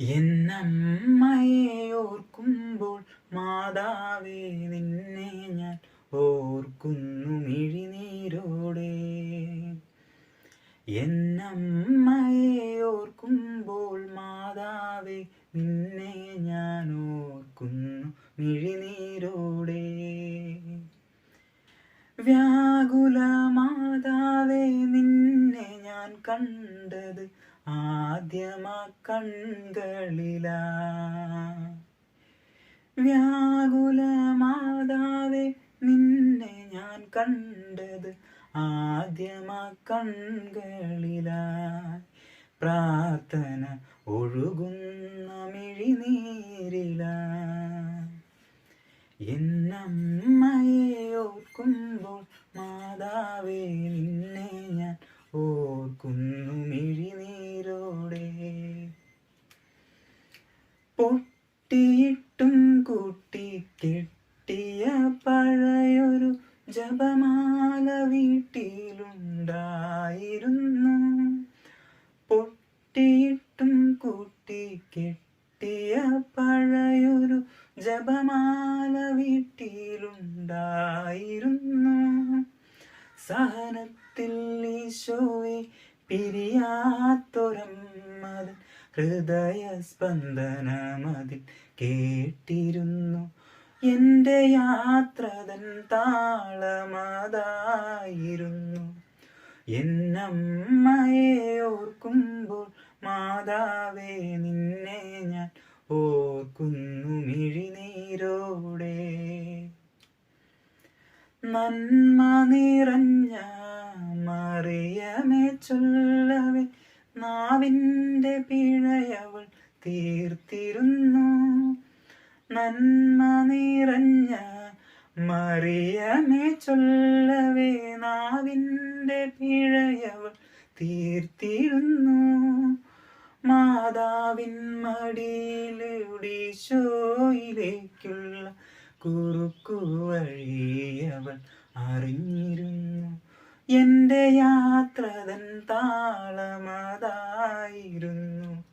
എന്നമ്മയെ ഓർക്കുമ്പോൾ മാതാവേ നിന്നെ ഞാൻ ഓർക്കുന്നു മിഴിനീരോടെ. എന്നമ്മയെ ഓർക്കുമ്പോൾ മാതാവേ നിന്നെ ഞാൻ ഓർക്കുന്നു മിഴിനീരോടെ. വ്യാകുല മാതാവേ നിന്നെ ഞാൻ കണ്ടത് ആദ്യമാ കൺകളിലാ. വ്യാകുല നിന്നെ ഞാൻ കണ്ടത് ആദ്യമാ കൺകളിലായി പ്രാർത്ഥന ഒഴുകുന്ന മിഴിനീരിലാ. എന്നമ്മയെ ഓർക്കുമ്പോൾ മാതാവേ നിന്നെ പൊട്ടിയിട്ടും കൂട്ടി കെട്ടിയ പഴയൊരു ജപമാല വീട്ടിലുണ്ടായിരുന്നു. പൊട്ടിയിട്ടും കൂട്ടി കെട്ടിയ പഴയൊരു ജപമാല വീട്ടിലുണ്ടായിരുന്നു. സഹനത്തിൽ ഈശോയെ പിരിയാത്തൊരമ്മത് ഹൃദയ സ്പന്ദനമതിൽ കേട്ടിരുന്നു. എന്റെ യാത്രതൻ താളമതായിരുന്നു. എന്നമ്മയെ ഓർക്കുമ്പോൾ മാതാവേ നിന്നെ ഞാൻ ഓർക്കുന്നു മിഴിനീരോടെ. നന്മ നിറഞ്ഞ മറിയമേ ചൊല്ലവേ നാവിന്റെ പിഴയവൾ തീർത്തിരുന്നു. നന്മ നിറഞ്ഞ മറിയമേ ചൊല്ലവേ നാവിന്റെ പിഴയവൾ തീർത്തിരുന്നു. മാതാവിൻ മടിയിലൂടീശോയിലേക്കുള്ള കുറുക്കു വഴിയവൾ അറിഞ്ഞിരുന്നു. എന്റെ യാത്രതൻ താളമതായിരുന്നു.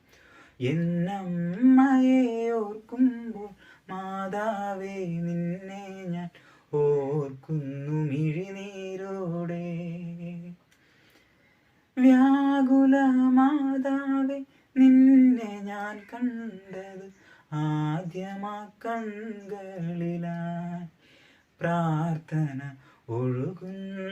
എന്നമ്മയെ ഓർക്കുമ്പോൾ മാതാവേ നിന്നെ ഞാൻ ഓർക്കുന്നു മിഴിനീരോടെ. വ്യാകുല മാതാവേ നിന്നെ ഞാൻ കണ്ടത് ആദ്യമാ കൺകളിലായി പ്രാർത്ഥന ഒഴുകുന്ന.